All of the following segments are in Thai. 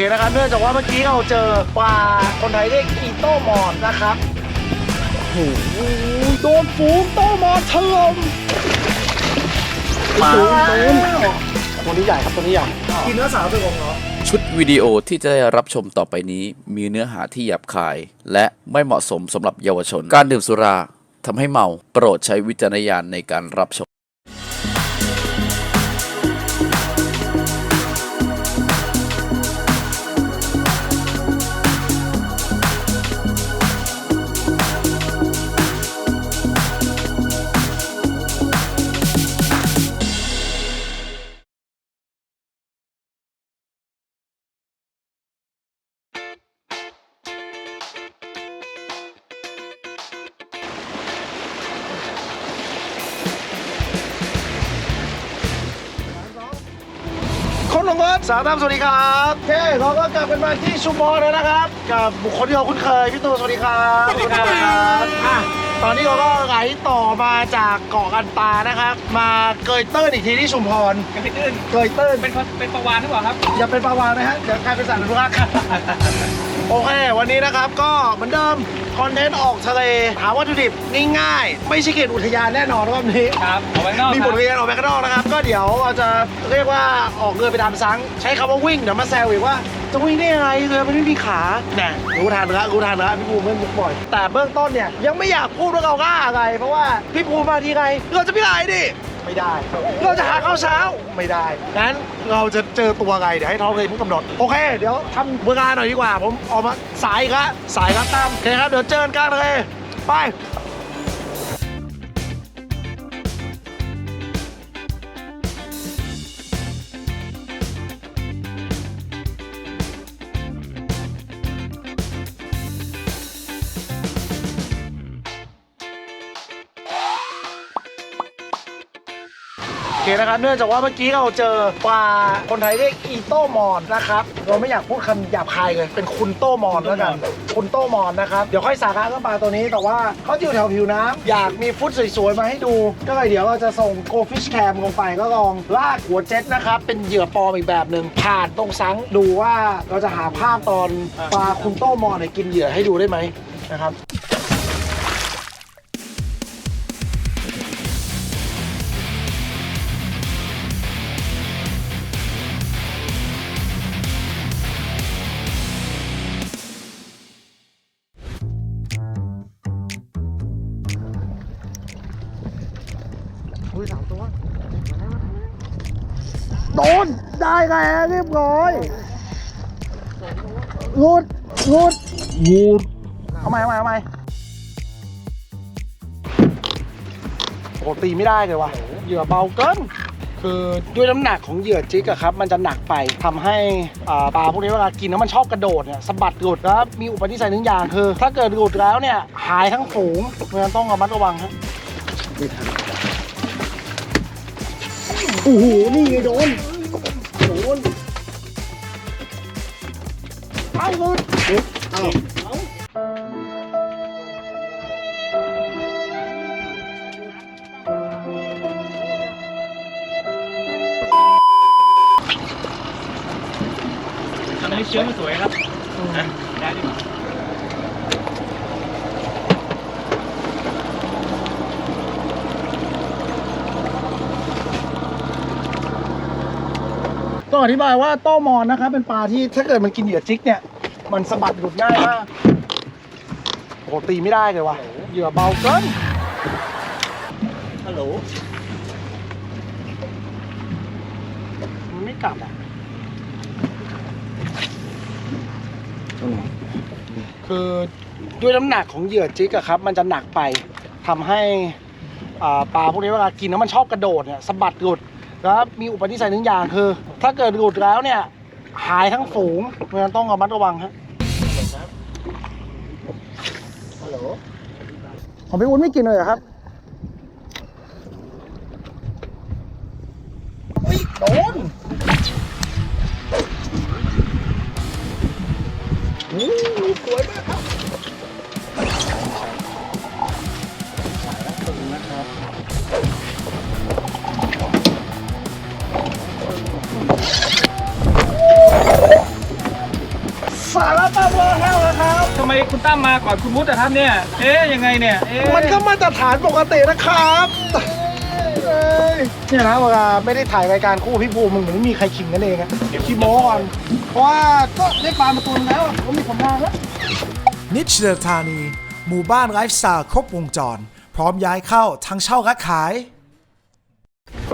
เคนะครับเนื่องจากว่าเมื่อกี้เราเจอปลาคนไทยเรียกอีโต้มอนนะครับโอ้โหโดนฝูงโต้มอนถล่มมาโดนตัวนี้ใหญ่ครับตัวนี้ใหญ่กินเนื้อสาวตัวของเหรอชุดวิดีโอที่จะได้รับชมต่อไปนี้ มีเนื้อหาที่หยาบคาย และไม่เหมาะสมสำหรับเยาวชน การดื่มสุราทำให้เมาโปรดใช้วิจารณญาณในการรับชม คนลงรถสาวตามสวัสดีครับโอเคเราก็กลับกันมาที่ชุมพรแล้วนะครับ กับบุคคลที่เราคุ้นเคยพี่ตูนสวัสดีครับสวัสดีครับอะตอนนี้เราก็ไหลต่อมาจากเกาะกันตานะครับ มาเกยเติ้ลอีกทีที่ชุมพรกระตื้นเกยเติ้ลเป็นคนเป็นประวานหรือเปล่าครับ อย่าเป็นปลาวานนะฮะเดี๋ยวกลายเป็นสัตว์อนุรักษ์โอเค วันนี้นะครับก็เหมือนเดิม คอนเทนต์ออกทะเลหาวัตถุดิบง่ายๆ ไม่ใช่เขตอุทยานแน่นอนรอบนี้ ครับเอาไว้นอกมีคบรับทเรียนออกไปข้างนอกนะครับ ก็เดี๋ยวเราจะเรียกว่าออกเรือไปตามซังใช้คำว่าวิ่งเดี๋ยวมาแซวอีกว่าจะวิ่งได้ยังไงเรือมันไม่มีขาแน่รู้ทันละรู้ทันละพี่ภูมิไม่มุกบ่อย แต่เบื้องต้นเนี่ยยังไม่อยากพูดว่าเรากล้าอะไร เพราะว่าพี่ภูมิมาทีไรเราจะไม่ได้ดิ ไม่ได้ เราจะหาข้าวเช้าไม่ได้งั้นเราจะเจอตัวอะไรเดี๋ยวให้ท้องเลยผู้กำหนดโอเค เดี๋ยวทำเวลาหน่อยดีกว่า ผมออกมาสายอีกละสายครับตามโอเคครับเดี๋ยวเจอกันกลางทะเลไปโอ เคนะครับเนื่องจากว่าเมื่อกี้เราเจอปลาคนไทยเรียกอีโต้มอนนะครับเราไม่อยากพูดคำหยาบคายเลย เป็นคุณโต้มอนแล้วกัน คุณโต้มอนนะครับเดี๋ยวค่อยสาระเรื่องปลาตัวนี้แต่ว่าเขาอยู่แถวผิวน้ำอยากมีฟุตสวยๆมาให้ดู ก็เลยเดี๋ยวเราจะส่งโกฟิชแคมลงไปก็ลองลากหัวเจ็ตนะครับเป็นเหยื่อปลอมอีกแบบหนึ่งผ่านตรงซังดูว่าเราจะหาภาพตอนปลาคุณโต้มอนเนี่ยกินเหยื่อให้ดูได้ไหมนะครับ บร้อยหลุดหลุดหลุดเอาใหม่เอาใหม่เอาใหม่โอ้ตีไม่ได้เลยว่ะเหยื่อเบาเกินคือด้วยน้ำหนักของเหยื่อจิกอะครับ มันจะหนักไปทำให้อ่าปลาพวกนี้เวลากินแล้วมันชอบกระโดดเนี่ยสะบัดหลุดแล้วมีอุปนิสัยหนึ่งอย่างคือ ถ้าเกิดหลุดแล้วเนี่ยหายทั้งฝูงเพราะฉะนั้นต้องระมัดระวังครับโอ้โหนี่ไงโดน หมดเอาทำให้เชื้อมันสวยครับนะได้ดีกว่าต้องอธิบายว่าโต้มอนนะครับเป็นปลาที่ถ้าเกิดมันกินเหยื่อจิกเนี่ย มันสะบัดหลุดง่ายมากโอ้โหตีไม่ได้เลยว่ะเหยื่อเบาเกินฮัลโหลมันไม่กลับอะคือด้วยน้ำหนักของเหยื่อจิกอะครับ มันจะหนักไปทำให้อ่าปลาพวกนี้เวลากินแล้วมันชอบกระโดดเนี่ยสะบัดหลุดแล้วมีอุปนิสัยหนึ่งอย่างคือ ถ้าเกิดหลุดแล้วเนี่ย หายทั้งฝูงเพราะฉะนั้นต้องระมัดระวังฮะฮัลโหลของพี่วุ้นไม่กินเลยเหรอครับเฮ้ยโดน คุณตั้มมาก่อนคุณมุดอะครับเนี่ย เอ๊ยยังไงเนี่ยเอ๊ะมันก็มาตรฐานปกตินะครับเอ้ยเนี่ยนะเวลาไม่ได้ถ่ายรายการคู่พี่ภูมิมึงเหมือนไม่มีใครขิงกันเองอะเดี๋ยวขี้โม้ก่อนเพราะว่าก็ได้ปลามาตัวนึงแล้วก็มีผลงานแล้ว นิชเดอร์ธานี หมู่บ้านไลฟ์สไตล์ครบวงจร พร้อมย้ายเข้าทั้งเช่าและขาย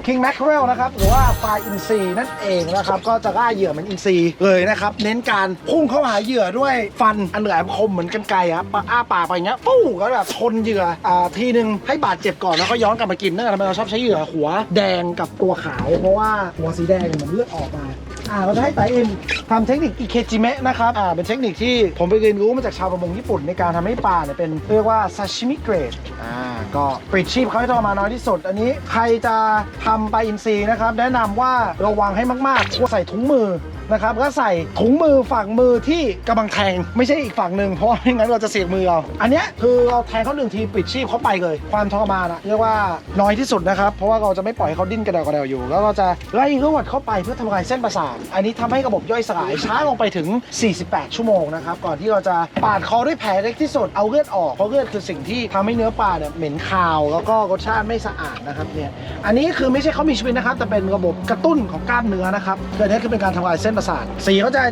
King Mackerel นะครับหรือว่าปลาอินทรีนั่นเองนะครับก็จะล่าเหยื่อเหมือนอินทรีเลยนะครับเน้นการพุ่งเข้าหาเหยื่อด้วยฟันอันแหลมคมเหมือนกันไกรครับปาอ้าปากไปอย่างเงี้ยปู้ก็แบบชนเหยื่ออ่าทีนึงให้บาดเจ็บก่อนแล้วก็ย้อนกลับมากินนั่นแหละทำไมเราชอบใช้เหยื่อหัวแดงกับตัวขาว เพราะว่าหัวสีแดงเนี่ยเหมือนเลือดออกมา อ่าเราจะให้ไตเอ็นทำเทคนิคอิเคจิเมะนะครับอ่าเป็นเทคนิคที่ผมไปเรียนรู้มาจากชาวประมงญี่ปุ่นในการทำให้ปลาเนี่ยเป็นเรียกว่าซาชิมิเกรดอ่าก็ปลิดชีพเขาให้ทรมานน้อยที่สุด อันนี้ใครจะทำปลาอินทรีนะครับ แนะนำว่าระวังให้มากๆควรใส่ถุงมือ นะครับก็ใส่ถุงมือฝั่งมือที่กำลังแทงไม่ใช่อีกฝั่งหนึ่งเพราะไม่งั้นเราจะเสียมือเราอันเนี้ยคือเราแทงเขาหนึ่งทีปิดชีพเขาไปเลย ความทรมานอะเรียกว่าน้อยที่สุดนะครับเพราะว่าเราจะไม่ปล่อยให้เขาดิ้นกระเดวกระเดวอยู่ แล้วเราจะไล่รวดเข้าไปเพื่อทำลายเส้นประสาทอันนี้ทำให้ระบบย่อยสลายช้าลงไปถึง 48 ชั่วโมงนะครับก่อนที่เราจะปาดคอด้วยแผลเล็กที่สุดเอาเลือดออกเพราะเลือดคือสิ่งที่ทำให้เนื้อปลาเนี่ยเหม็นคาว แล้วก็รสชาติไม่สะอาดนะครับเนี่ยอันนี้คือไม่ใช่เขามีชีวิตนะครับแต่เป็นระบบกระตุ้นของกล้ามเนื้อนะครับเกิดนี้คือเป็นการทำลายเส้นประสาท สีเขาจะ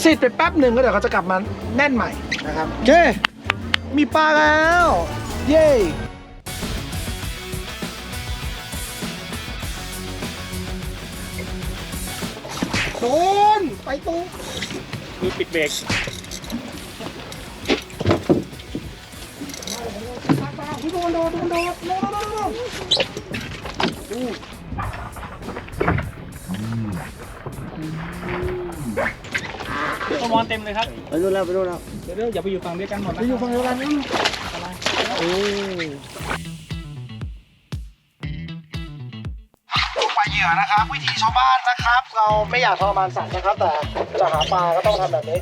ซีดไปแป๊บหนึ่งแล้วเดี๋ยวเขาจะกลับมาแน่นใหม่นะครับโอเค มีปลาแล้ว เย้โดนไปตู้มือปิดเบรกโดนโดนโดนโดนโดนโดนโดน ตัวมอนเต็มเลยครับ ไปดูแล้วไปดูแล้วเดี๋ยวๆอย่าไปอยู่ฝั่งเดียวกันหมดไปนะอยู่ฝั่งเดียวกันนี่โอ้ปลาเหยื่อนะครับ วิธีชาวบ้านนะครับ เราไม่อยากทรมานสัตว์นะครับ แต่จะหาปลาก็ต้องทำแบบนี้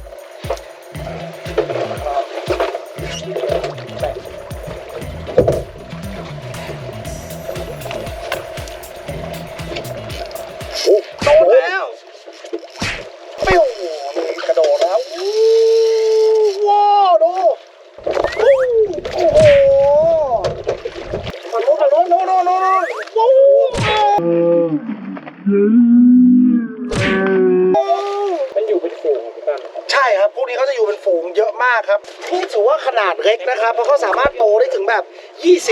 มันอยู่เป็นฝูงใช่ครับพวกนี้เขาจะอยู่เป็นฝูงเยอะมากครับนี่ถือว่าขนาดเล็กนะครับ เพราะเขาสามารถโตได้ถึงแบบ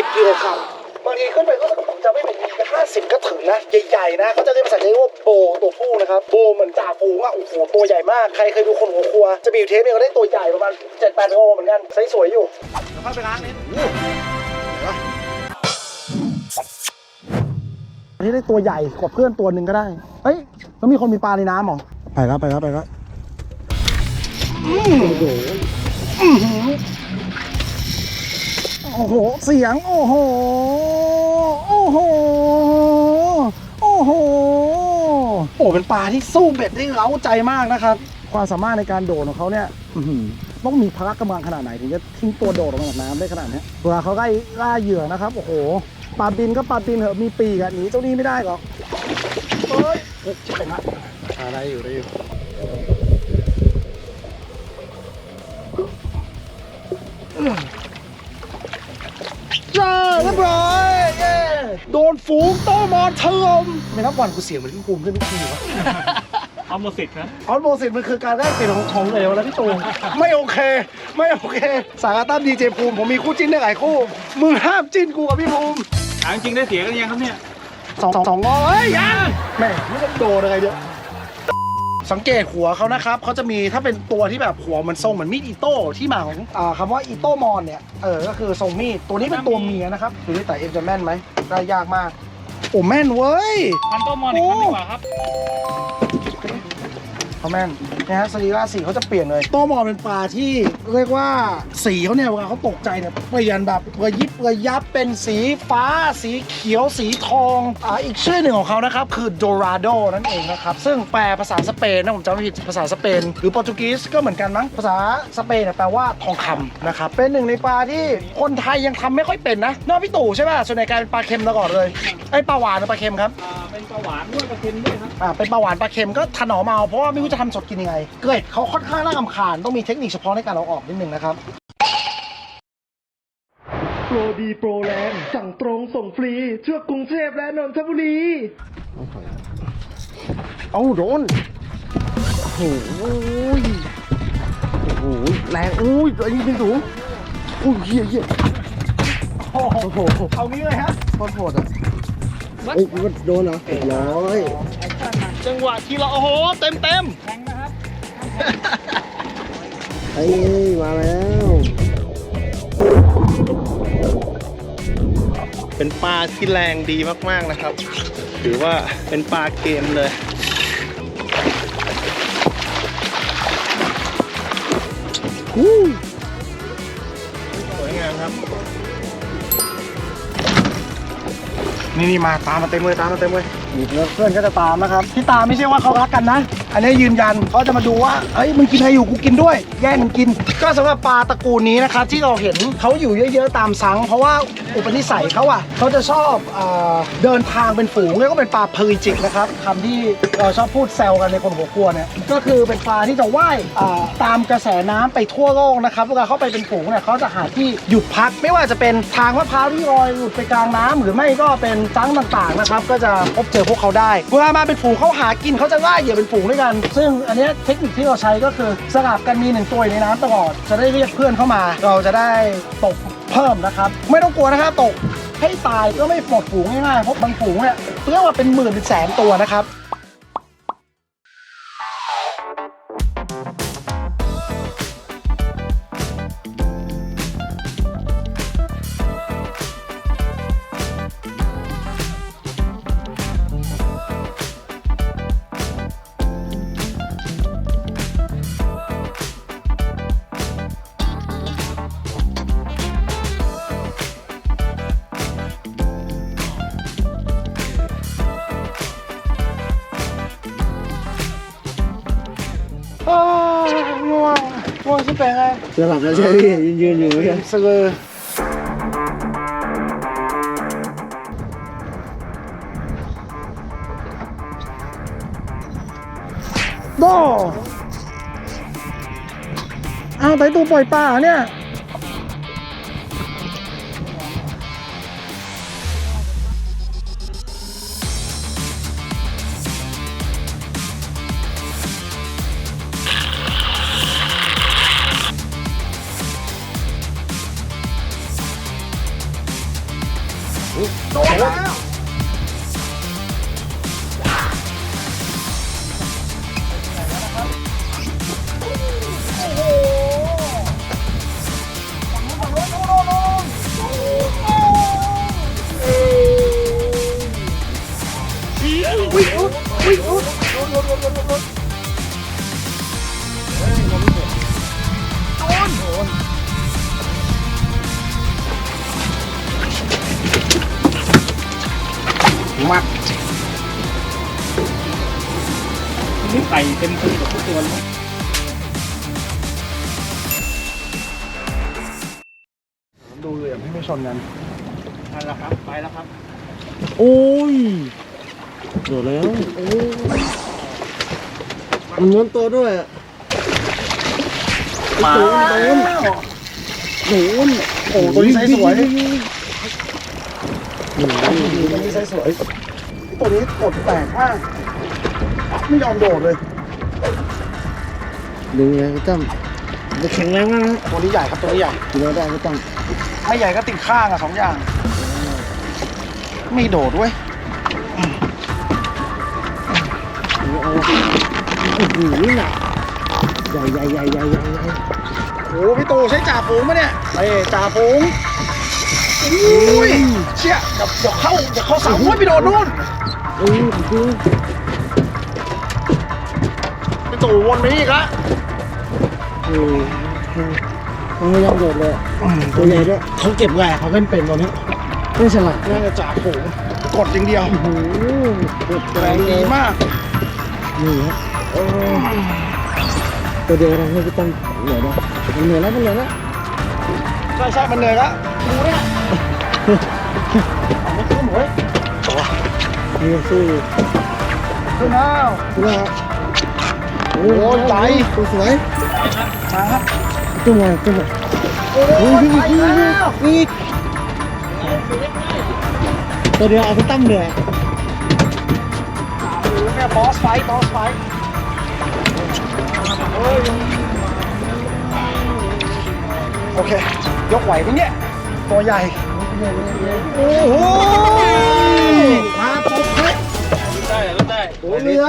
20กิโลกรัมบางทีขึ้นไปก็จะไม่เป็นห้าสิบก็ถึงนะ ใหญ่ๆนะเขาจะเรียกภาษาอังกฤษว่าโบตัวผู้นะครับ โบเหมือนจ่าฝูงอะโอ้โหตัวใหญ่มาก ใครเคยดูคนหัวครัว จะมีอยู่เทปนึงเขาได้ตัวใหญ่ประมาณเจ็ดแปดโลเหมือนกันไซส์สวยอยู่เดี๋ยวค่อยไปล้างนิด อันนี้ได้ตัวใหญ่กว่าเพื่อนตัวหนึ่งก็ได้เฮ้ยแล้วมีคนมีปลาในน้ำเหรอ ไปครับไปครับไปครับอืมโอ้โหอื้อหือโอ้โห เสียง โอ้โห โอ้โห โอ้โห โอ้เป็นปลาที่สู้เบ็ดได้เล้าใจมากนะครับ ความสามารถในการโดดของเขาเนี่ยอื้อหือต้องมีพละกำลังขนาดไหนถึงจะทิ้งตัวโดดออกมาจากน้ำได้ขนาดเนี้ยเวลาเขาไล่ล่าเหยื่อนะครับ โอ้โห ปลาบินก็ปลาบินเหอะมีปีกอะหนีเจ้านี่ไม่ได้หรอกเฮ้ยเฮ้ยชิบไปละได้อยู่ได้อยู่เจ้าเรียบร้อยเย้โดนฝูงโตมอนเทิมไม่นับวันกูเสียงเหมือนพี่ภูมิขึ้นทุกทีวะ เอาหมดสิทธิ์นะออนโมสิตมันคือการได้เปลี่ยนของของเหลวแล้วพี่ตูนไม่โอเค ไม่โอเค สาขาตั้มดีเจภูมิ ผมมีคู่จิ้นได้หลายคู่ มึงห้ามจิ้นกูกับพี่ภูมิถามจริงๆได้เสียกันยังครับเนี่ยสองสองสองงอเฮ้ยยังแม่ไม่ต้องโดนอะไรเดี๋ยวสังเกตหัวเขานะครับเขาจะมีถ้าเป็นตัวที่แบบหัวมันทรงเหมือนมีดอิโต้ที่มาของอ่าคำว่าอิโต้มอนเนี่ยเออก็คือทรงมีดตัวนี้เป็นตัวเมียนะครับดูนี่แต่เอ็มจะแม่นไหมได้ยากมากโอ้แม่นเว้ย พันตัวมอนอีกครั้งดีกว่าครับ เขาแม่นนะฮะสรีระสีเขาจะเปลี่ยนเลยโตมอนเป็นปลาที่เรียกว่าสีเขาเนี่ยเวลาเขาตกใจเนี่ยเปลี่ยนแบบระยิบระยับเป็นสีฟ้า สีเขียว สีทองอ่าอีกชื่อหนึ่งของเขานะครับคือ Dorado นั่นเองนะครับซึ่งแปลภาษาสเปนนะผมจำไม่ผิดภาษาสเปน หรือโปรตุเกสก็เหมือนกันมั้งภาษาสเปนเนี่ยแปลว่าทองคำนะครับเป็นหนึ่งในปลาที่คนไทยยังทำไม่ค่อยเป็นนะนอกพี่ตู่ใช่ป่ะส่วนใหญ่กลายเป็นปลาเค็มตลอดเลยไอ้ยปลาหวานหรือปลาเค็มครับอ่าเป็นปลาหวานด้วยปลาเค็มด้วยครับอ่าเป็นปลาหวานปลาเค็มก็ถนอมเอาเพราะว่าไม่รู้รู้จะทำสดกินยังไง เกรดเขาค่อนข้างน่ารำคาญต้องมีเทคนิคเฉพาะในการเอาออกนิดนึงนะครับ โปรดีโปรแรงสั่งตรงส่งฟรีทั่วกรุงเทพและนนทบุรี เอาโดน โอ้โหยโอ้โหแรงอุ้ยตัวนี้เป็นสูงอุ้ยเหี้ยเหี้ยโอ้โหเอางี้เลยฮะโคตรโหดอะเอ้ยมันโดนเหรอเรียบร้อย จังหวะที่เราโอ้โหเต็มเต็มไอ้ยมาแล้ว เป็นปลาที่แรงดีมากๆนะครับ ถือว่าเป็นปลาเกมเลยสวยงามครับ นี่นี่มาตามมาเต็มเลยตามมาเต็มเลย นี่เพื่อนก็จะตามนะครับ ที่ตามไม่ใช่ว่าเขารักกันนะ อันนี้ยืนยันเขาจะมาดูว่าเอ้ยมึงกินอะไรอยู่กูกินด้วย แย่งมึงกินก็สำหรับปลาตระกูลนี้นะครับที่เราเห็นเขาอยู่เยอะๆตามซัง เพราะว่าอุปนิสัยเขาอะเขาจะชอบเอเดินทางเป็นฝูงแล้วก็เป็นปลาเพลิจิกนะครับคำที่เราชอบพูดแซวกันในคนหัวครัวเนี่ยก็คือเป็นปลาที่จะว่ายตามกระแสน้ำไปทั่วโลกนะครับเวลาเขาไปเป็นฝูงเนี่ยเขาจะหาที่หยุดพัก ไม่ว่าจะเป็นทางมะพร้าวที่ลอยหลุดไปกลางน้ำหรือไม่ก็เป็นซังต่างๆนะครับก็จะพบเจอพวกเขาได้เวลามาเป็นฝูงเขาหากินเขาจะล่าเหยื่อเป็นฝูงด้วยกัน ซึ่งอันนี้เทคนิคที่เราใช้ก็คือสลับกันมีหนึ่งตัวในน้ำตลอดจะได้เรียกเพื่อนเข้ามา เราจะได้ตกเพิ่มนะครับ ไม่ต้องกลัวนะครับตกให้ตายก็ไม่หมดฝูงง่ายๆเพราะบางฝูงเนี่ยเรียกว่าเป็นหมื่นเป็นแสนตัวนะครับ ง่วงชิบเป็นไงจะหลับแล้วใช่พี่ยืนยืนอยู่เหมือนกันสะเลยโดอ้าวไตตัวปล่อยป่าเนี่ย แล้วครับ โอ้ยโดดแล้วโอ้ยมันง้วนตัวด้วยอะมาโดนโดนโดนโอ้ตัวนี้ไซส์สวยโอ้โหตัวนี้ไซส์สวยตัวนี้กดแตกมากไม่ยอมโดดเลยดึงไงพี่ตั้มจะแข็งแรงมากนะตัวนี้ใหญ่ครับตัวนี้ใหญ่กินแล้วได้พี่ตั้มไม่ใหญ่ก็ติดข้างอะสองอย่าง ไม่โดดเว้ยเอาเอาโอ้โหหนักใหญ่ใหญ่ใหญ่ใหญ่ใหญ่ใหญ่โอ้พี่ตูใช้จ่าฝูงปะเนี่ยเอ้ยจ่าฝูงอุ้ยเชี่ยเดี๋ยวเดี๋ยวเข้าเดี๋ยวเข้าเสาโอ้ยไปโดดนู่นโอ้ยดูพี่ตูวนไปนี่อีกละโอ้ยมันไม่ยอมโดดเลยอะตัวใหญ่ด้วยเขาเก็บไงเขาเล่นเป็นตัวนี้ ไม่ฉลาดน่าจะจ่าฝูงกดอย่างเดียวโอ้โหกดแรงดีมากนี่ฮะโอ้ตัวเดียวทำให้พี่ตั้มเหนื่อยนะมันเหนื่อยแล้วมันเหนื่อยแล้วใช่ใช่มันเหนื่อยละดูเนี่ยเอาไม่ขึ้นเว้ยนี่ยังสู้อยู่ขึ้นแล้วคือว่าโอ้ยใหญ่ตัวสวยมาครับตัวใหญ่ตัวใหญ่โอ้ยไปแล้วอีก ตัวเดียวเอาไปตั้มเหนื่อยโอ้โหเนี่ยบอสไฟท์บอสไฟท์เฮ้ยโอเค ยกไหวไหมเนี่ย ตัวใหญ่ โอ้โหมาปุ๊บเฮ้ยได้ได้โอ้เรือ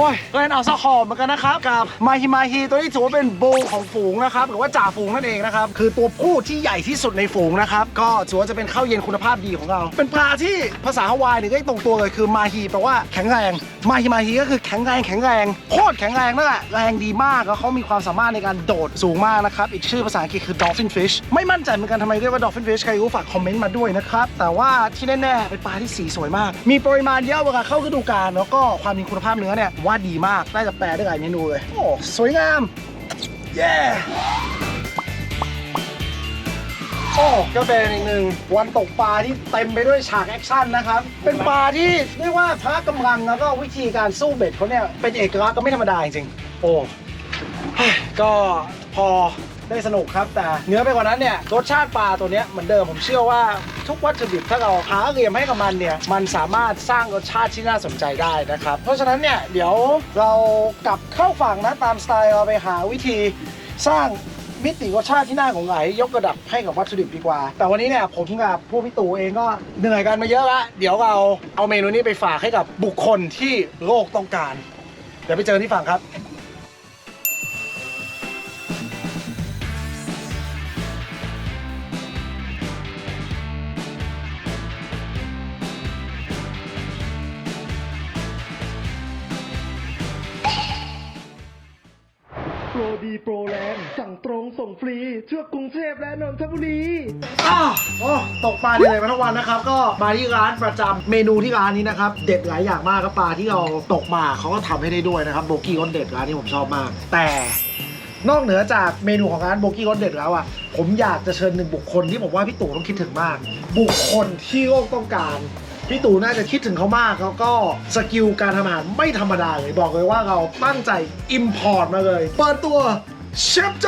อ้ยก็เล่นเอาซะคอเหมือนกันนะครับกับมาฮิมาฮีตัวนี้ถือว่าเป็นโบของฝูงนะครับหรือว่าจ่าฝูงนั่นเองนะครับคือตัวผู้ที่ใหญ่ที่สุดในฝูงนะครับก็ถือว่าจะเป็นข้าวเย็นคุณภาพดีของเรา เป็นปลาที่ภาษาฮาวายเนี่ยก็ตรงตัวเลยคือมาฮีแปลว่าแข็งแรงมาฮิมาฮีก็คือแข็งแรงแข็งแรงโคตรแข็งแรงนั่นแหละแรงดีมากแล้วเขามีความสามารถในการโดดสูงมากนะครับอีกชื่อภาษาอังกฤษคือ dolphin fish ไม่มั่นใจเหมือนกันทำไมเรียกว่า dolphin fish ใครรู้ฝากคอมเมนต์มาด้วยนะครับแต่ว่าที่แน่ๆเป็นปลาที่สีสวยมาก มีปริมาณเยอะเวลาเข้าฤดูกาลแล้วก็ความมีคุณภาพเนื้อเนี่ยว่าดีมากน่าจะแปลได้หลายเมนูเลย โอ้สวยงาม เย้ โอ้ก็เป็นอีกหนึ่งวันตกปลาที่เต็มไปด้วยฉากแอคชั่นนะครับ เป็นปลาที่เรียกว่าพระกำลังแล้วก็วิธีการสู้เบ็ดเขาเนี่ยเป็นเอกลักษณ์ก็ไม่ธรรมดาจริงๆโอ้ก็พอ ได้สนุกครับ แต่เนื้อไปกว่านั้นเนี่ยรสชาติปลาตัวเนี้ยเหมือนเดิมผมเชื่อว่าทุกวัตถุดิบถ้าเราหาเรียมให้กับมันเนี่ยมันสามารถสร้างรสชาติที่น่าสนใจได้นะครับ เพราะฉะนั้นเนี่ยเดี๋ยวเรากลับเข้าฝั่งนะตามสไตล์เราไปหาวิธีสร้างมิติรสชาติที่น่าของไหลยกระดับให้กับวัตถุดิบดีกว่า แต่วันนี้เนี่ยผมกับพวกพี่ตู่เองก็เหนื่อยกันมาเยอะละเดี๋ยวเราเอาเมนูนี้ไปฝากให้กับบุคคลที่โลกต้องการ เดี๋ยวไปเจอที่ฝั่งครับ รดีโปรแรงสั่งตรงส่งฟรีทั่วกรุงเทพและนนทบุรี อ้าวโอ้ตกปลาเหนื่อยมาทั้งวันนะครับ ก็มาที่ร้านประจำเมนูที่ร้านนี้นะครับ เด็ดหลายอย่างมากครับปลาที่เราตกมาเขาก็ทำให้ได้ด้วยนะครับโบกี้รสเด็ดร้านนี้ผมชอบมาก แต่นอกเหนือจากเมนูของร้านโบกี้รสเด็ดแล้วอะผมอยากจะเชิญหนึ่งบุคคลที่ผมว่าพี่ตู่ต้องคิดถึงมาก บุคคลที่โลกต้องการ พี่ตู่น่าจะคิดถึงเขามากแล้วก็สกิลการทำอาหารไม่ธรรมดาเลยบอกเลยว่าเราตั้งใจอิมพอร์ตมาเลย เปิดตัวเชฟโจ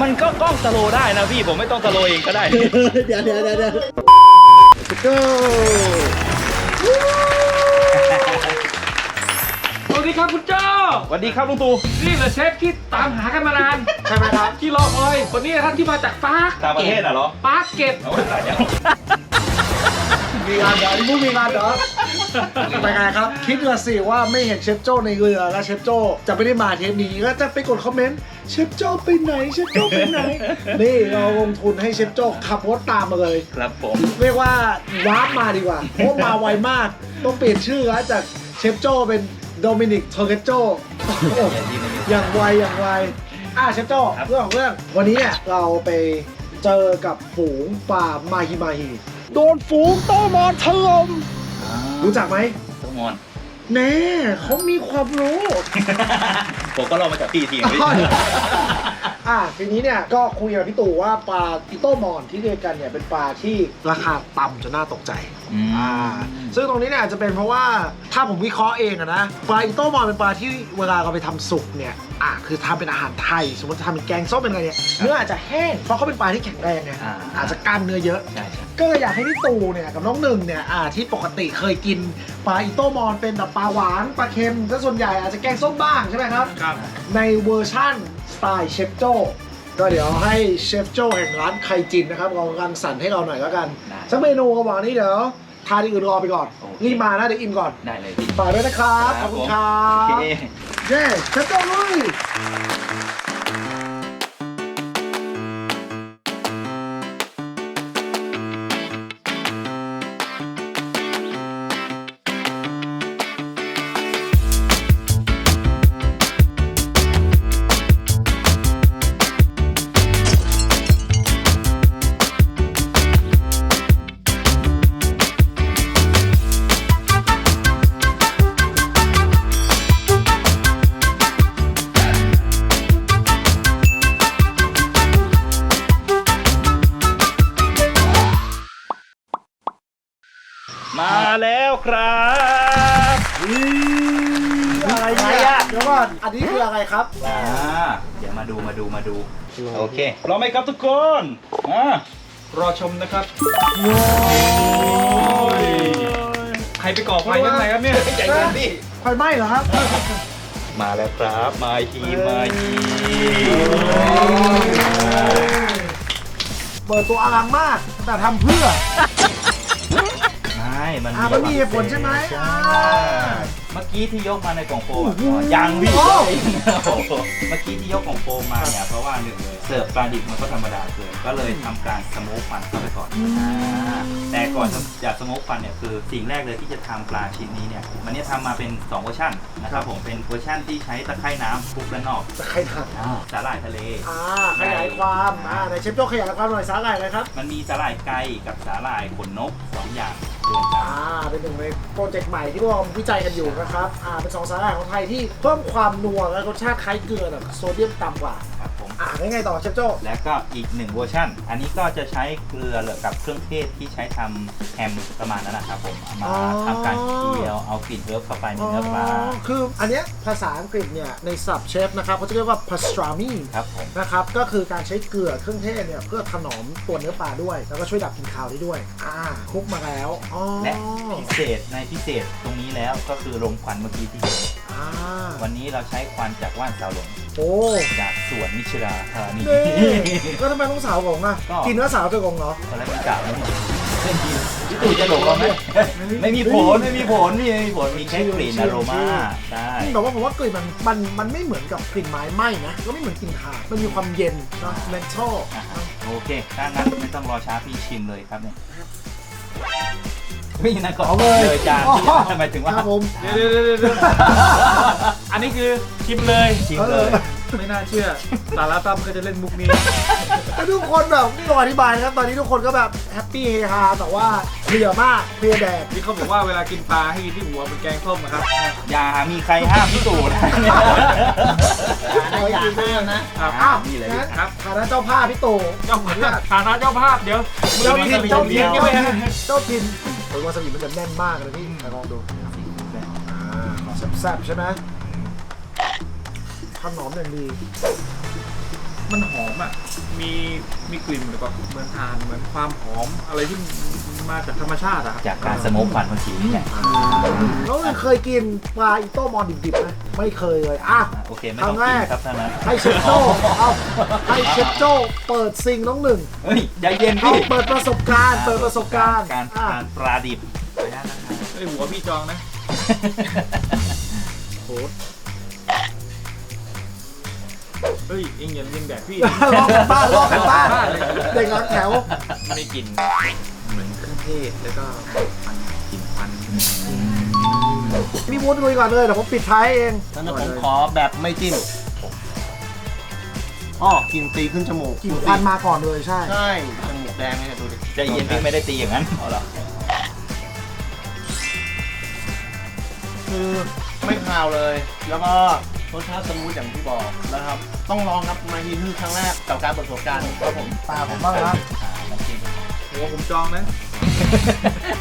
มันก็กล้องสโลว์ได้นะพี่ผมไม่ต้องสโลว์เองก็ได้ เดี๋ยวเดี๋ยวเดี๋ยวเดี๋ยว go สวัส ดีครับคุณเจ้าสวัสดีครับลุงตู่นี่เหรอเชฟที่ตามหากันมานานใช่ไหมครับที่รอคอยคนนี้ท่านที่มาจากปาร์คตามประเทศอะเหรอปาร์คเก็ตเอาไว้ใส่แล้วมีงานเหรอนี่มุกมีงานเหรอไปไงครับ คิดละสิว่าไม่เห็นเชฟโจ้ในเรือแล้วเชฟโจ้จะไม่ได้มาเทปนี้ก็จะไปกดคอมเมนต์เชฟโจ้ไปไหนเชฟโจ้ไปไหน นี่เราลงทุนให้เชฟโจ้ขับรถตามมาเลย ครับผมเรียกว่าวาร์ปมาดีกว่าเพราะมาไวมากต้องเปลี่ยนชื่อแล้วจากเชฟโจ้เป็น โดมินิกเทอร์เกโจอย่างไวอย่างไวอะเชฟโจ้เรื่องของเรื่องวันนี้เนี่ยเราไปเจอกับฝูงปลามาฮิมาฮิโดนฝูงโตมอนถล่มรู้จักไหมต้องมอนแน่เขามีความรู้ผมก็ลองมาจากพี่ทีพี่อะทีนี้เนี่ยก็คุยกับพี่ตู่ว่าปลาอิโต้มอนที่เรียกกันเนี่ยเป็นปลาที่ราคาต่ำจนน่าตกใจอืมอ่า ซึ่งตรงนี้เนี่ยอาจจะเป็นเพราะว่าถ้าผมวิเคราะห์เองอะนะปลาอิโต้มอนเป็นปลาที่เวลาเราไปทำสุกเนี่ยอะคือทำเป็นอาหารไทย สมมติทำเป็นแกงส้มเป็นอะไรเนี่ยเนื้ออาจจะแห้งเพราะเขาเป็นปลาที่แข็งแรงไงอ่า อาจจะกล้ามเนื้อเยอะ ใช่ใช่ ก็เลยอยากให้พี่ตู่เนี่ยกับน้องหนึ่งเนี่ยอ่าที่ปกติเคยกินปลาอิโต้มอนเป็นแบบปลาหวานปลาเค็มซะส่วนใหญ่อาจจะแกงส้มบ้างใช่ไหมครับ ครับ ในเวอร์ชั่นสไตล์เชฟโจ้ก็เดี๋ยวให้เชฟโจ้แห่งร้านไคจินนะครับเรารังสรรค์ให้เราหน่อยแล้วกันได้ สักเมนูระหว่างนี้เดี๋ยว ทานที่อื่นรอไปก่อน โอเครีบมานะเดี๋ยวอิ่มก่อนได้เลยพี่ ฝากด้วยนะครับ ขอบคุณครัโอบเค เย้เชฟโจ้ลุย คืออะไรครับอ่าเดี๋ยวมาดูมาดูมาดู โอเคพร้อมไหมครับทุกคนอ่ารอชมนะครับโอ้ยใครไปก่อไฟข้างในครับเนี่ยใจเย็นดิไฟไหม้เหรอครับ มาแล้วครับมาอีมาอีเปิดตัวอลังมาก แต่ทำเพื่อ ไม่ มันอ่ามันมีเหตุผลใช่ไหมใช่อ่าเมื่อกี้ที่ยกมาในกล่องโฟมอะอ๋อยังพี่โอ้โอ้โหเมื่อกี้ที่ยกกล่องโฟมมาเนี่ยเพราะว่าหนึ่งเลยเสิร์ฟปลาดิบมันก็ธรรมดาเกินก็เลยทำการสโมกฟันเข้าไปก่อนอ่าแต่ก่อนจะสโมกฟันเนี่ยคือสิ่งแรกเลยที่จะทำปลาชิ้นนี้เนี่ยมันเนี่ยทำมาเป็น2เวอร์ชันนะครับผมเป็นเวอร์ชันที่ใช้ตะไคร่น้ำคลุกด้านนอกจะใครถักอ่าสาหร่ายทะเล อ่าขยายความอ่าในเชฟโจ้ขยายความหน่อยสาหร่ายเลยครับ มันมีสาหร่ายไก่กับสาหร่ายขนนกสองอย่างรวมกัน อ่า เป็นหนึ่งในโปรเจกต์ใหม่ที่พวกเราวิจัยกันอยู่นะครับ อ่า เป็นสองสาหร่ายของไทยที่เพิ่มความนัวและรสชาติคล้ายเกลือแต่โซเดียมต่ำกว่าครับ อ่าได้ไงต่อเชฟโจ้แล้วก็อีกหนึ่งเวอร์ชันอันนี้ก็จะใช้เกลือเหลือกับเครื่องเทศที่ใช้ทำแฮมประมาณนั้นนะครับผมเอามาอ๋อทำการเคี่ยวเอากลิ่นเอิร์ฟเข้าไปในเนื้อปลาคืออันเนี้ยภาษาอังกฤษเนี่ยในศัพท์เชฟนะครับเขาจะเรียกว่า pastrami ครับผม นะครับ ก็คือการใช้เกลือเครื่องเทศเนี่ยเพื่อถนอมตัวเนื้อปลาด้วย แล้วก็ช่วยดับกลิ่นคาวได้ด้วย อ่าคลุกมาแล้วอ๋อและ พิเศษในพิเศษตรงนี้แล้วก็คือลมควันเมื่อกี้ที่เห็นอ่าวันนี้เราใช้ควันจากว่านสาวหลง โอ้จากสวนนิชราธานี นี่ก็ทำไมต้องสาวกงอะ ก็ กินเนื้อสาวตัวกงเหรอ ตอนแรกมีกล่าวไม่มีพี่ตู่จะหลงเราไหมไม่มีผลไม่มีผลไม่มีผลมีแค่กลิ่นอโรมาใช่แต่ว่าผมว่ากลิ่นมันมันมันไม่เหมือนกับกลิ่นไม้ไหม้นะก็ไม่เหมือนกลิ่นถ่านมันมีความเย็นเนาะเมนทอลอะฮะโอเคถ้างั้นไม่ต้องรอช้าพี่ชิมเลยครับเนี่ย ไม่นั่นก็เอาเลยเลยจานที่ทำไมายถึงว่าครับผม เดี๋ยวเดี๋ยวเดี๋ยวเดี๋ยวอันนี้คือชิมเลยชิมเลย ไม่น่าเชื่อ สาระตั้มก็จะเล่นมุกนี้ แล้วทุกคนแบบนี่เราอธิบายนะครับ ตอนนี้ทุกคนก็แบบแฮปปี้เฮฮาแต่ว่าเคลียร์มากเคลียร์แดดที่เขาบอกว่าเวลากินปลาให้กินที่หัวเป็นแกงส้มนะครับ อย่ามีใครห้ามพี่ตู่นะอย่ากินด้วยนะ ครับ อ้าวนี่เลยงั้นครับ ฐานะเจ้าภาพพี่ตู่เจ้าฐานะเจ้าภาพเดี๋ยวเจ้ามีถิ่นเจ้าเจ้าถิ่ถิ่นนใช่ไหมฮะเจ้าถิ่น โอ้ยวาซาบิมันจะแน่นมากเลยพี่ไปลองดูอ่าแซ่บๆใช่ไหมขนมอย่างดี มันหอมอะ มีมีกลิ่นเหมือนกับเหมือนทานเหมือนความหอมอะไรที่มาจากธรรมชาติอะครับจากการสโมกควันเมื่อกี้เนี่ยแล้วเคยกินปลาอิโต้มอนดิบๆไหมไม่เคยเลยอะ โอเค ไม่ต้องกินครับท่านนั้นให้เชฟโจ้เอาให้เชฟโจ้เปิดซิงน้องหนึ่งเฮ้ยใจเย็นเอาพี่เปิดประสบการณ์เปิดประสบการณ์การอะทานปลาดิบขออนุญาตนะครับเอ้ยหัวพี่จองนะ โคตร เฮ้ยเอ็งอย่าเลียนแบบพี่ลองกันบ้านลองกันบ้านเด็กหลังแถว ไม่กลิ่นเหมือนเครื่องเทศแล้วก็มันกลิ่นควันพี่วุฒิลุยก่อนเลยเดี๋ยวผมปิดท้ายเองงั้นผมขอแบบไม่จิ้มอ๋อกลินตีขึ้นจมูกกลิ่นควันมาก่อนเลยใช่ ใช่จมูกแดงเลยเนี่ยดูดิใจเย็นพี่ไม่ได้ตีอย่างนั้นเอาเหรอคือไม่คาวเลย แล้วก็ รสชาติสมูทอย่างที่บอกนะครับ ต้องลองครับมาที่คือครั้งแรกกับการประสบการณ์ครับผมตาผมบ้างครับอ่าน้ำจิ้มหัวผมจองนะ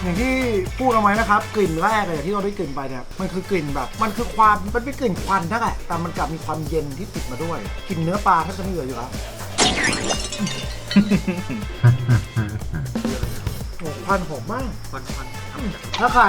อย่างที่พูดเอาไว้นะครับ กลิ่นแรกเลยที่เราได้กลิ่นไปเนี่ยมันคือกลิ่นแบบ มันคือความมันเป็นกลิ่นควันนั่นแหละแต่มันกลับมีความเย็นที่ติดมาด้วยกลิ่นเนื้อปลาถ้าจะไม่เหลืออยู่แล้วโอ้ควันหอมมากควันควัน ถ้าใคร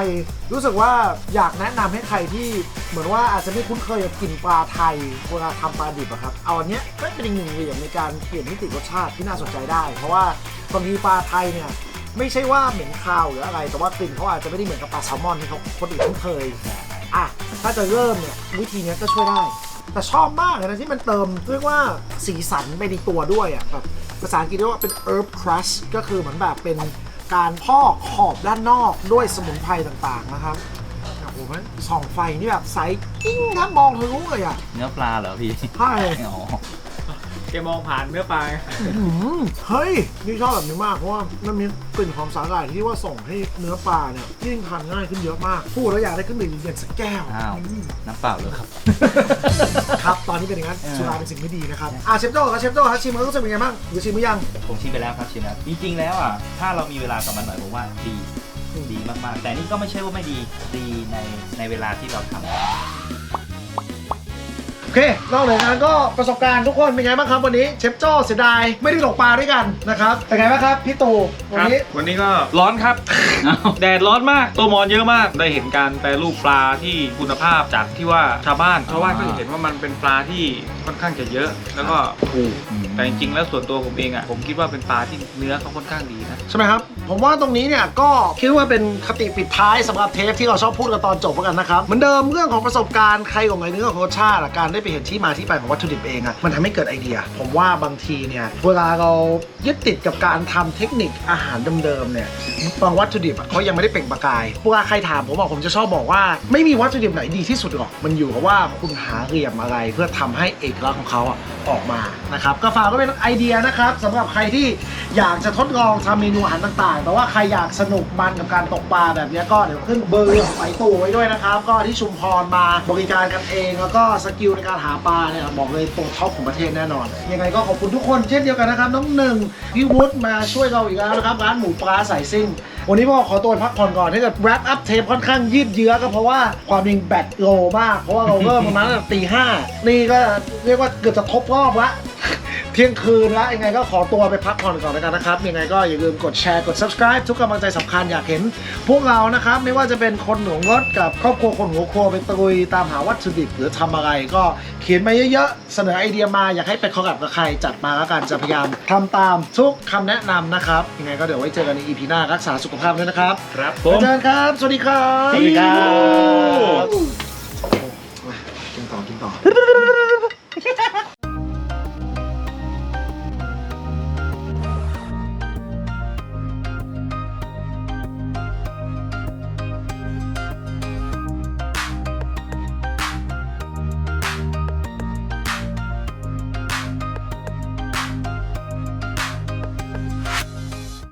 รู้สึกว่าอยากแนะนำให้ใครที่เหมือนว่าอาจจะไม่คุ้นเคยกับกลิ่นปลาไทยเวลาทำปลาดิบอะครับ เอาอันเนี้ยก็เป็นอีกหนึ่งเหลี่ยมในการเปลี่ยนมิติรสชาติที่น่าสนใจได้ เพราะว่าบางทีปลาไทยเนี่ยไม่ใช่ว่าเหม็นคาวหรืออะไร แต่ว่ากลิ่นเขาอาจจะไม่ได้เหมือนกับปลาแซลมอนที่เขาคนอื่นคุ้นเคย อะ ถ้าจะเริ่มเนี่ยวิธีเนี้ยก็ช่วยได้ แต่ชอบมากเลยนะที่มันเติมเรียกว่าสีสันไปในตัวด้วยอะแบบภาษาอังกฤษเรียกว่าเป็น herb crush ก็คือเหมือนแบบเป็น การพอกขอบด้านนอกด้วยสมุนไพรต่างๆนะครับโอ้โหมันส่องไฟนี่แบบใสกิ้งถ้ามองทะลุเลยอะเนื้อปลาเหรอพี่ใช่ อ๋อ แกมองผ่านเนื้อปลาไงอื้อหือเฮ้ยนี่ชอบแบบนี้มากเพราะว่ามันมีกลิ่นหอมสาหร่ายที่ว่าส่งให้เนื้อปลาเนี่ยยิ่งทานง่ายขึ้นเยอะมากพูดแล้วอยากได้ขึ้นดื่มเย็นๆสักแก้ว อ้าวอืมน้ำเปล่าเลยครับ ครับตอนนี้เป็นอย่างนั้นเออ สุราเป็นสิ่งไม่ดีนะครับอะเชฟโจ้ครับเชฟโจ้ครับชิมแล้วรู้สึกเป็นไงบ้างหรือชิมหรือยังผมชิมไปแล้วครับชิมแล้วจริงๆแล้วอะถ้าเรามีเวลากับมันหน่อยผมว่าดีดีมากๆ แต่นี่ก็ไม่ใช่ว่าไม่ดีดีในในเวลาที่เราทำโอ เค นอกเหนือจากนั้นก็ประสบการณ์ทุกคนเป็นไงบ้างครับวันนี้เชฟโจ้เสียดายไม่ได้ตกปลาด้วยกันนะครับเป็นไงบ้างครับพี่ตู่วันครับนี้ วันนี้ก็ร้อนครับ แดดร้อนมากตัวมอนเยอะมาก ได้เห็นการแปรรูปปลาที่คุณภาพจากที่ว่าชาวบ้านชาวบ้านก็จะเห็นว่ามันเป็นปลาที่ค่อนข้างจะเยอะ แล้วก็ถูก แต่จริงๆ แล้วส่วนตัวผมเองอะผมคิดว่าเป็นปลาที่เนื้อเขาค่อนข้างดีนะ ใช่ไหมครับ ผมว่าตรงนี้เนี่ยก็คิดว่าเป็นคติปิดท้ายสำหรับเทปที่เราชอบพูดกันตอนจบแล้วกันนะครับ เหมือนเดิมเรื่องของประสบการณ์ใครของไงเรื่องของรสชาติอะการได้ไปเห็นที่มาที่ไปของวัตถุดิบเองอะมันทำให้เกิดไอเดีย ผมว่าบางทีเนี่ยเวลาเรายึดติดกับการทำเทคนิคอาหารเดิมๆเนี่ยบางวัตถุดิบอะเขายังไม่ได้เปล่งประกายเวลาใครถามผมบอกผมจะชอบบอกว่า ไม่มีวัตถุดิบไหนดีที่สุดหรอกมันอยู่กับว่าคุณหาเหลี่ยมอะไรเพื่อทำให้เอกลักษณ์ของเขาอะออกมานะครับก็ฝากก็เป็นไอเดียนะครับสำหรับใครที่อยากจะทดลองทำเมนูอาหารต่างๆ แต่ว่าใครอยากสนุกมันกับการตกปลาแบบนี้ก็เดี๋ยวขึ้นเบอร์ไหมตู่ไว้ด้วยนะครับ ก็ที่ชุมพรมาบริการกันเอง แล้วก็สกิลในการหาปลาเนี่ยบอกเลยตัวท็อปของประเทศแน่นอน ยังไงก็ขอบคุณทุกคนเช่นเดียวกันนะครับน้องหนึ่งพี่วุฒิมาช่วยเราอีกแล้วนะครับร้านหมูปลาสายซิ่งวันนี้พ่อขอตัวพักผ่อนก่อนถ้าเกิด wrap up เทปค่อนข้างยืดเยื้อก็เพราะว่าความจริงแบตโลมาก เพราะว่าเราเริ่มประมาณตีห้านี่ก็เรียกว่าเกือบจะทบรอบละ เที่ยงคืนแล้วยังไงก็ขอตัวไปพักผ่อนก่อนแล้วกันนะครับ ยังไงก็อย่าลืมกดแชร์กด subscribe ทุกกำลังใจสำคัญอยากเห็น พวกเรานะครับ ไม่ว่าจะเป็นคนหนูรถกับครอบครัวคนหัวครัวไปตะลุยตามหาวัตถุดิบหรือทำอะไรก็เขียนมาเยอะๆ เสนอไอเดียมาอยากให้เป็นคอลแลบกับใครจัดมาแล้วกันจะพยายามทำตามทุกคำแนะนำนะครับยังไงก็เดี๋ยวไว้เจอกันใน EP หน้ารักษาสุขภาพด้วยนะครับครับผไว้มเจอกันครับ สวัสดีครับ สวัสดีครับ กินต่อกินต่อ